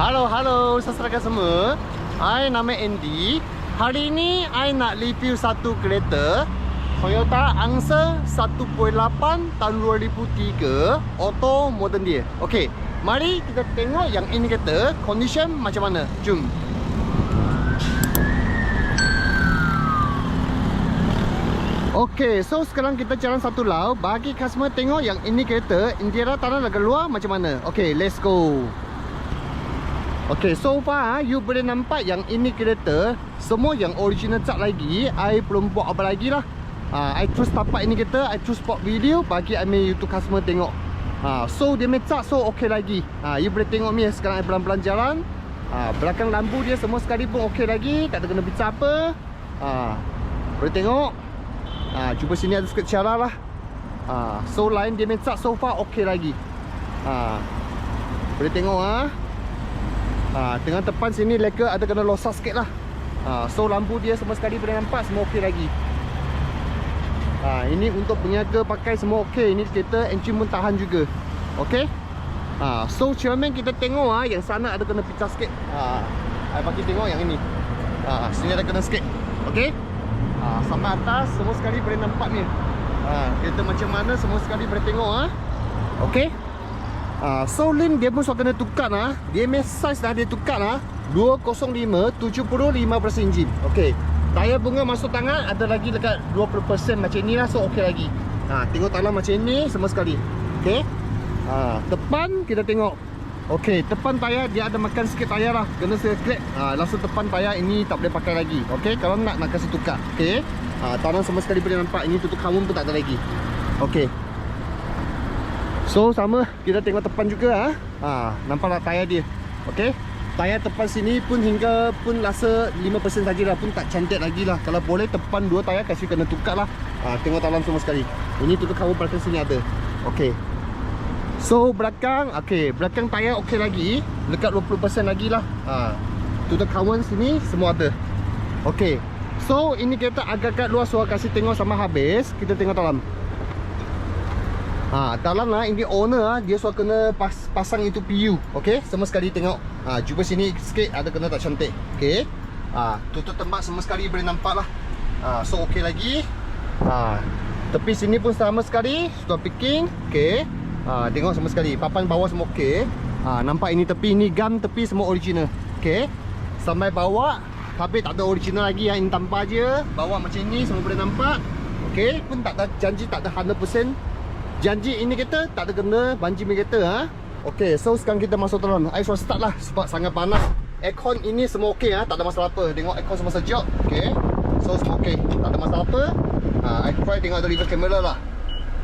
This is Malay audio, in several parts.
Halo, halo saudara semua. I nama Andy. Hari ini I nak review satu kereta Toyota Angsa 1.8 tahun 2003 auto modern dia. Okey, mari kita tengok yang ini kereta condition macam mana. Jom. Okey, so sekarang kita jalan satu lau bagi customer tengok yang ini kereta interior tanah laga luar macam mana. Okey, let's go. Okey, so far you boleh nampak yang ini kereta semua yang original cat lagi. I belum buat apa lagi lah. Ha, I terus tapak ini kereta, I terus buat video bagi I main YouTube customer tengok. Ha, so dia main cat so okey lagi. Ha, you boleh tengok ni sekarang I pelan-pelan jalan. Ha, belakang lampu dia semua sekali pun okey lagi, tak ada kena bicar apa. Ha, boleh tengok. Ha, cuba sini ada sikit cara lah. Ha, so line dia main cat so far okey lagi. Ha, boleh tengok ah. Ha. Ha, tengah depan sini leka ada kena losak sikit lah. Ha, So lampu dia semua sekali boleh nampak semua okey lagi. Ha, Ini untuk peniaga pakai semua okey. Ini kereta engine pun tahan juga. Okey? Ha, So cermin kita tengok ah yang sana ada kena pecah sikit. Ha, I bagi tengok yang ini. Ha, Sini ada kena sikit. Okey? Ha, Sampai atas semua sekali boleh nampak ni. Ha, Kereta macam mana semua sekali boleh tengok ah. Okey Ah, so link dia pun suka kena tukar lah. Dia punya size dah dia tukar lah. 205 75% enjin. Okey. Tayar bunga masuk tangan ada lagi dekat 20% macam ni lah so okey lagi. Ha, tengok talam macam ni semua sekali. Okey. Ha, depan kita tengok. Okey, depan tayar dia ada makan sikit tayar lah. Kena sikit. Ha, langsung depan tayar ini tak boleh pakai lagi. Okey, kalau nak nak kasi tukar. Okey. Ha, tanam semua sekali boleh nampak ini tutup kamun pun tak ada lagi. Okey. So sama kita tengok depan juga ha. Ha, nampak tak tayar dia. Okey. Tayar depan sini pun hingga pun rasa 5% sajalah pun tak cantik lagi lah. Kalau boleh depan dua tayar kasih kena tukar lah. Ha, tengok dalam semua sekali. Ini tutup cover belakang sini ada. Okey. So belakang, okey, belakang tayar okey lagi. Dekat 20% lagi lah. Ha. Tutup kawan sini semua ada. Okey. So ini kereta agak-agak luas so kasih tengok sama habis. Kita tengok dalam. Ha, dalam lah ini owner ah dia suka kena pas, pasang itu PU. Okey, semua sekali tengok. Ha, cuba sini sikit ada kena tak cantik. Okey. Ha, tutup tembak semua sekali boleh nampak lah. Ha, so okey lagi. Ha, tepi sini pun sama sekali. Sudah picking. Okey. Ha, tengok semua sekali. Papan bawah semua okey. Ha, nampak ini tepi ini gam tepi semua original. Okey. Sampai bawah habis tak ada original lagi yang tanpa je. Bawah macam ni semua boleh nampak. Okey, pun tak ada janji tak ada 100% Janji ini kereta tak ada kena banji mi kereta ha. Okey, so sekarang kita masuk dalam. I suruh start lah sebab sangat panas. Aircon ini semua okey ha, tak ada masalah apa. Tengok aircon semua sejuk. Okey. So semua okey. Tak ada masalah apa. Ha, I try tengok dari reverse camera lah.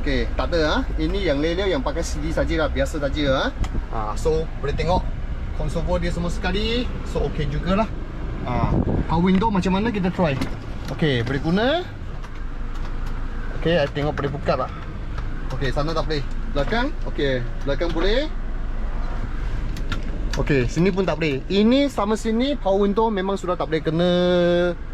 Okey, tak ada ha. Ini yang layer yang pakai CD sajalah, biasa saja ha. ha. so boleh tengok console dia semua sekali. So okey jugalah. Ha, power window macam mana kita try. Okey, boleh guna. Okey, I tengok boleh buka tak. Okey, sana tak boleh. Belakang? Okey, belakang boleh. Okey, sini pun tak boleh. Ini sama sini power window memang sudah tak boleh kena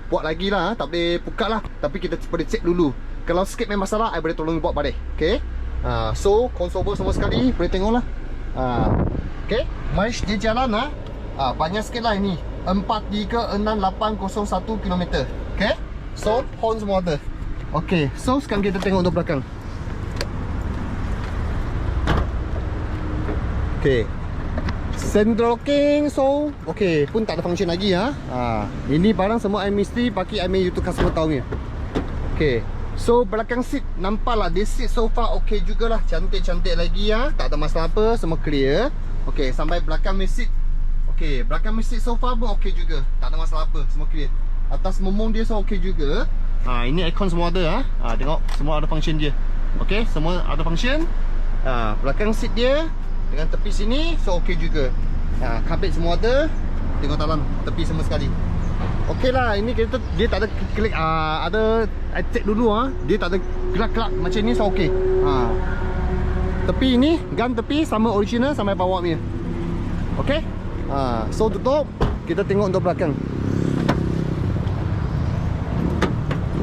buat lagi lah, tak boleh buka lah. Tapi kita boleh check dulu. Kalau sikit memang masalah, I boleh tolong buat balik. Okey. Ha, so console semua sekali boleh tengok lah. Ha, okey, mileage dia jalan lah. Ha, banyak sikit lah ini. 43681 km. Okey. So horn semua ada. Okey, so sekarang kita tengok untuk belakang. Okey. Central locking so okey pun tak ada function lagi ha. Ha, ini barang semua I mesti pakai I main YouTube customer tahu ni. Okey. So belakang seat nampaklah this seat so far okey jugalah. Cantik-cantik lagi ya. Tak ada masalah apa, semua clear. Okey, sampai belakang seat. Okey, belakang seat so far pun okey juga. Tak ada masalah apa, semua clear. Atas momong dia so okey juga. Ha, ini aircon semua ada ha. Ha, tengok semua ada function dia. Okey, semua ada function. Ha, belakang seat dia dengan tepi sini so okey juga. Ha, Carpet semua ada Tengok dalam tepi semua sekali. Okey lah ini kereta dia tak ada klik uh, Ada I check dulu ah. Dia tak ada kelak-kelak macam ni so okey ha. Tepi ini Gun tepi sama original sampai bawah ni Okey ha, So tutup Kita tengok untuk belakang.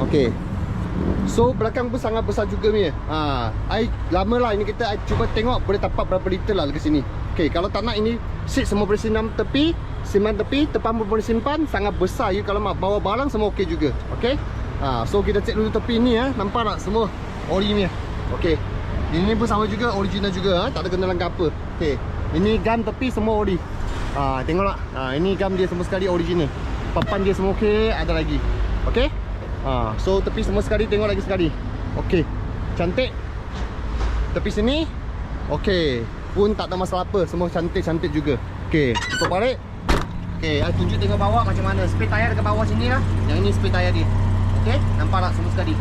Okey So belakang pun sangat besar juga ni. Ha, I lama lah ini kita I cuba tengok boleh tapak berapa liter lah ke sini. Okey, kalau tak nak ini seat semua boleh simpan tepi, simpan tepi, depan pun boleh simpan, sangat besar you kalau nak bawa barang semua okey juga. Okey. Ha, so kita cek dulu tepi ni ya, nampak tak semua ori ni. Okey. Ini pun sama juga original juga ha? tak ada kenalan ke apa. Okey. Ini gam tepi semua ori. Ha, tengoklah. Ha, ini gam dia semua sekali original. Papan dia semua okey, ada lagi. Okey. Ha, so tepi semua sekali tengok lagi sekali. Okey. Cantik. Tepi sini. Okey. Pun tak ada masalah apa, semua cantik-cantik juga. Okey, tutup balik. Okey, saya tunjuk tengok bawah macam mana. Spare tayar dekat bawah sini lah. Yang ini spare tayar dia. Okey, nampak tak semua sekali.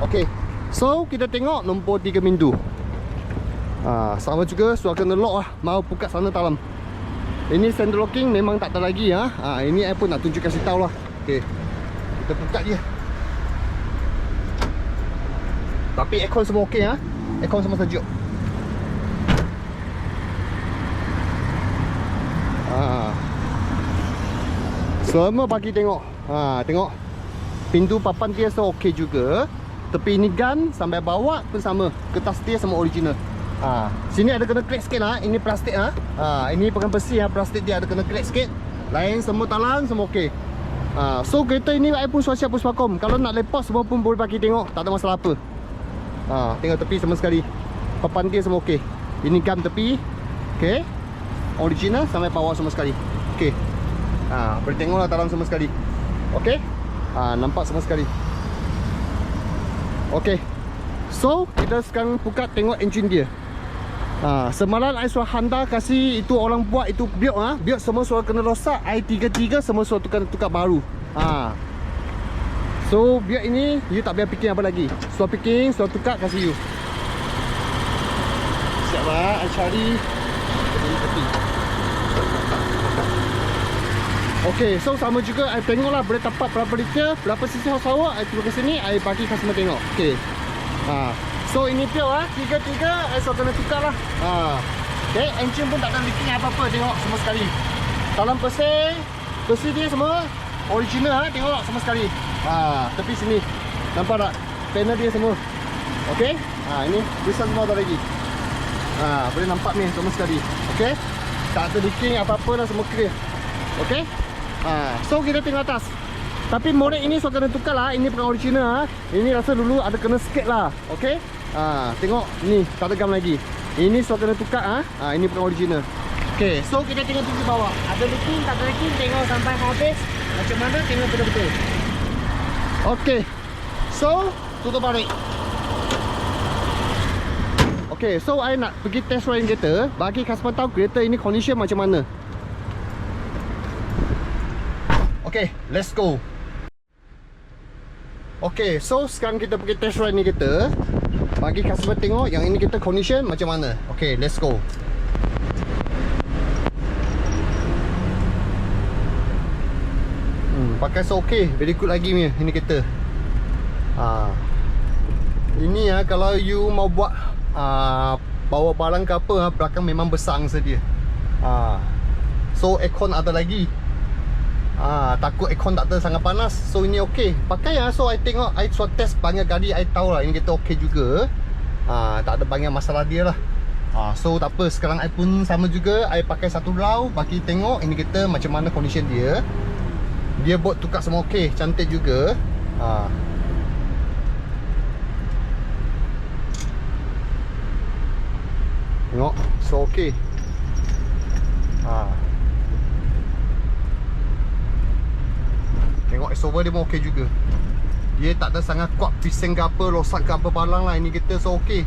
Okey. So, kita tengok nombor 3 mindu. Ha, sama juga suara kena lock lah. Mau buka sana dalam. Ini sender locking memang tak ada lagi ha. ha ini saya pun nak tunjuk kasih tahu lah. Okey. Kita buka dia. Tapi aircon semua okey ha. Aircon semua sejuk. Ha. Semua bagi tengok. Ha, tengok. Pintu papan dia so okey juga. Tepi ni gun sampai bawah pun sama. Kertas dia semua original. Ha, sini ada kena crack sikit lah. Ini plastik ah. Ha. ha, ini bukan besi ah. Ha. Plastik dia ada kena crack sikit. Lain semua talang semua okey. Ha, so kereta ini saya pun sudah siap puspakom. Kalau nak lepas semua pun boleh bagi tengok. Tak ada masalah apa. Ha, tengok tepi sama sekali. Papan dia semua okey. Ini gam tepi. Okey original sampai bawah semua sekali Okey. Ha, boleh tengoklah dalam semua sekali Okey. Ha, nampak semua sekali Okey. So, kita sekarang buka tengok engine dia Ha, semalam saya suruh Honda kasih itu orang buat itu build ha. Build semua suruh kena rosak i33 semua suruh tukar tukar baru ha. So build ini You tak payah fikir apa lagi Suruh fikir Suruh tukar kasih you Siap lah I cari Okey, so sama juga I tengoklah boleh dapat berapa liter, berapa sisi horsepower, I turun ke sini, I bagi customer tengok. Okey. Ha. So ini pure ah, tiga-tiga I so kena tukar lah. Ha. Okey, engine pun tak ada leaking apa-apa, tengok semua sekali. Dalam pesi, pesi dia semua original ah, tengok semua sekali. Ha, tepi sini. Nampak tak? Panel dia semua. Okey? Ha, ini bisa semua ada lagi. Ha, boleh nampak ni semua sekali. Okey? Tak ada leaking apa-apa lah semua clear. Okey? ha, So kita tengok atas Tapi moret ini so kena tukar lah. Ini bukan original ha. Ini rasa dulu ada kena sikit lah Okay ha, Tengok ni tak ada gam lagi. Ini so kena tukar ha. ha ini bukan original. Okay so kita tengok tinggi bawah. Ada leaking tak ada leaking Tengok sampai habis. Macam mana tengok betul-betul. Okay So tutup balik. Okay, so I nak pergi test ride kereta. Bagi customer tahu kereta ini condition macam mana. Okay, let's go Okay, so sekarang kita pergi test ride ni kita. Bagi customer tengok yang ini kita condition macam mana. Okay, let's go. Hmm, Pakai so okay, very good lagi ni ini kita. Ha. Ini ya, kalau you mau buat uh, Bawa barang ke apa, ha, belakang memang besar sedia ha. So aircon ada lagi Ah, takut aircon tak ada sangat panas. So ini okey. Pakai ah. So I tengok I try test banyak kali I tahu lah ini kita okey juga. Ah, tak ada banyak masalah dia lah. Ah, so tak apa sekarang I pun sama juga I pakai satu lau bagi tengok ini kita macam mana condition dia. Dia buat tukar semua okey, cantik juga. Ah. Tengok, so okey. Ah. Tengok Exover dia pun okey juga. Dia tak ada sangat kuat Pisang ke apa Rosak ke apa balang lah. Ini kita so okey.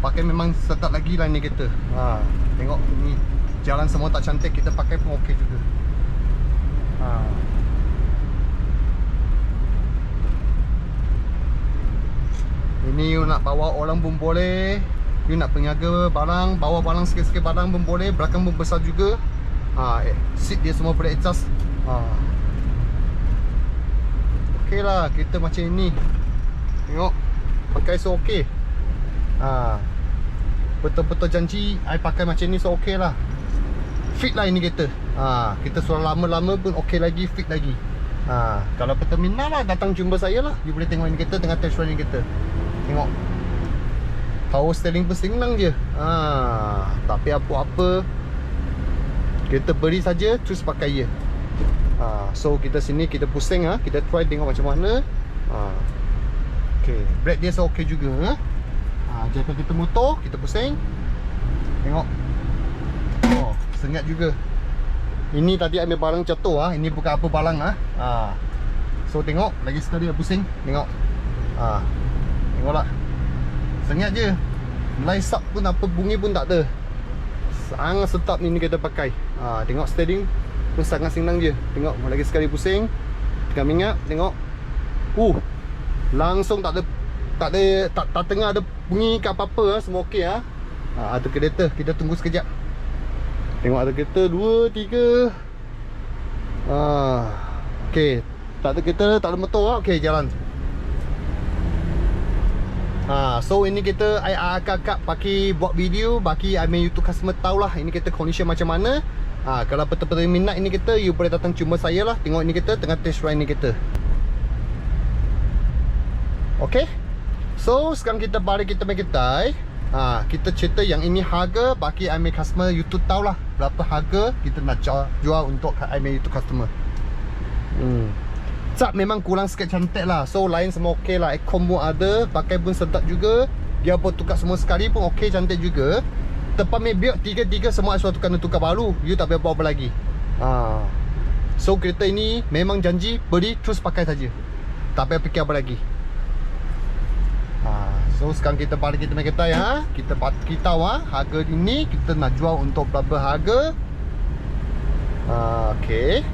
Pakai memang sedap lagi lah ini kita ha, Tengok ni Jalan semua tak cantik Kita pakai pun okey juga. Ha. Ini you nak bawa orang pun boleh. You nak penjaga barang Bawa barang sikit-sikit barang pun boleh. Belakang pun besar juga. Ha, eh, Seat dia semua boleh adjust. Haa okey lah Kereta macam ini. Tengok Pakai so okey. Ha. Betul-betul janji I pakai macam ni so okey lah. Fit lah ini kereta. Ha. Kita sudah lama-lama pun okey lagi Fit lagi. Ha. Kalau ke terminal lah Datang jumpa saya lah. You boleh tengok ini kereta Tengah test run ini kereta. Tengok. Power steering pun senang je. Ha, Tapi apa-apa Kita beri saja Terus pakai je ha, So kita sini Kita pusing ha. Kita try tengok macam mana ha. Okay Brake dia okay juga ha. ha, Jika kita motor Kita pusing Tengok Oh Sengat juga Ini tadi ambil barang jatuh ha. Ini bukan apa barang ha. ha. So tengok Lagi sekali pusing Tengok ha. Tengoklah Sengat je Line sub pun apa bunyi pun tak ada Sangat sedap ni ni kita pakai ha, Tengok steering sangat senang je. Tengok lagi sekali pusing. Tengah minyak Tengok. Uh Langsung tak ada Tak ada Tak, tak tengah ada bunyi ke apa-apa ha. Semua okey ha. ha Ada kereta. Kita tunggu sekejap. Tengok ada kereta. Dua Tiga. Ha, Okay Tak ada kereta Tak ada motor. Okay jalan. Ha, so ini kita I akak-akak pakai buat video. Bagi I main YouTube customer tahulah. Ini kita condition macam mana. Ha, kalau betul-betul minat ini kita you boleh datang cuma saya lah tengok ini kita tengah test ride ini kita. Okay. So sekarang kita balik kita main kedai. Ha, kita cerita yang ini harga bagi I main customer YouTube tahulah berapa harga kita nak jual, jual untuk I main YouTube customer. Hmm. Cat memang kurang sikit cantik lah So lain semua okey lah Aircon pun ada Pakai pun sedap juga Dia pun tukar semua sekali pun okey cantik juga Tempat main build Tiga-tiga semua Asal tukar tukar baru. You tak payah apa-apa lagi. Ha. So kereta ini Memang janji Beli terus pakai saja. Tak payah fikir apa lagi. Ha. So sekarang kita balik kita main kereta ya. Kita kita ha, Harga ini Kita nak jual untuk berapa harga. Ha, Okay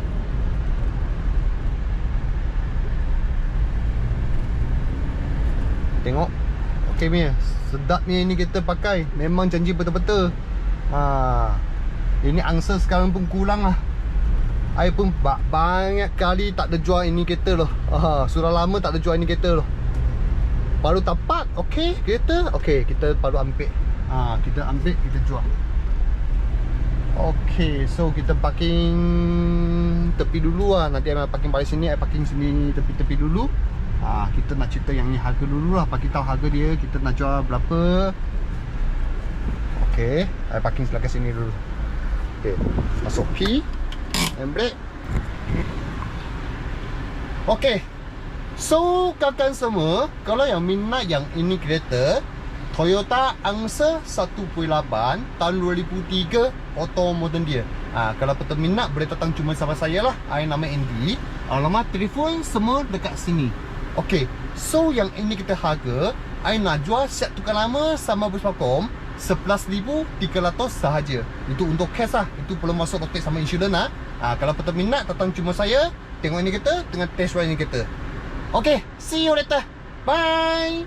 Tengok Okey punya Sedapnya ini kita pakai. Memang janji betul-betul. Ha. Ini angsa sekarang pun kurang lah. I pun ba banyak kali tak ada jual ini kereta loh. Ha. Sudah lama tak ada jual ini kereta loh. Baru tapak Okey. Kereta Okey. Kita baru ambil. Ha. Kita ambil kita jual. Okey so kita parking Tepi dulu lah. Nanti I parking balik sini I parking sini tepi-tepi dulu ha, Kita nak cerita yang ni harga dulu lah. Bagi tahu harga dia Kita nak jual berapa. Okay I parking sebelah sini dulu. Okay Masuk. P And brake. Okay So kakak semua Kalau yang minat yang ini kereta Toyota Angsa 1.8 Tahun 2003 Auto modern dia. Ha, Kalau betul minat Boleh datang cuma sama saya lah. I nama Andy. Alamat telefon semua dekat sini Okay, so yang ini kita harga I nak jual set tukar lama sama Buspakom RM11,300 sahaja. Itu untuk cash lah. Itu belum masuk kotak sama insurans lah. Ha, Kalau betul minat datang cuma saya Tengok ini kita Tengah test ride ini kita. Okay, see you later. Bye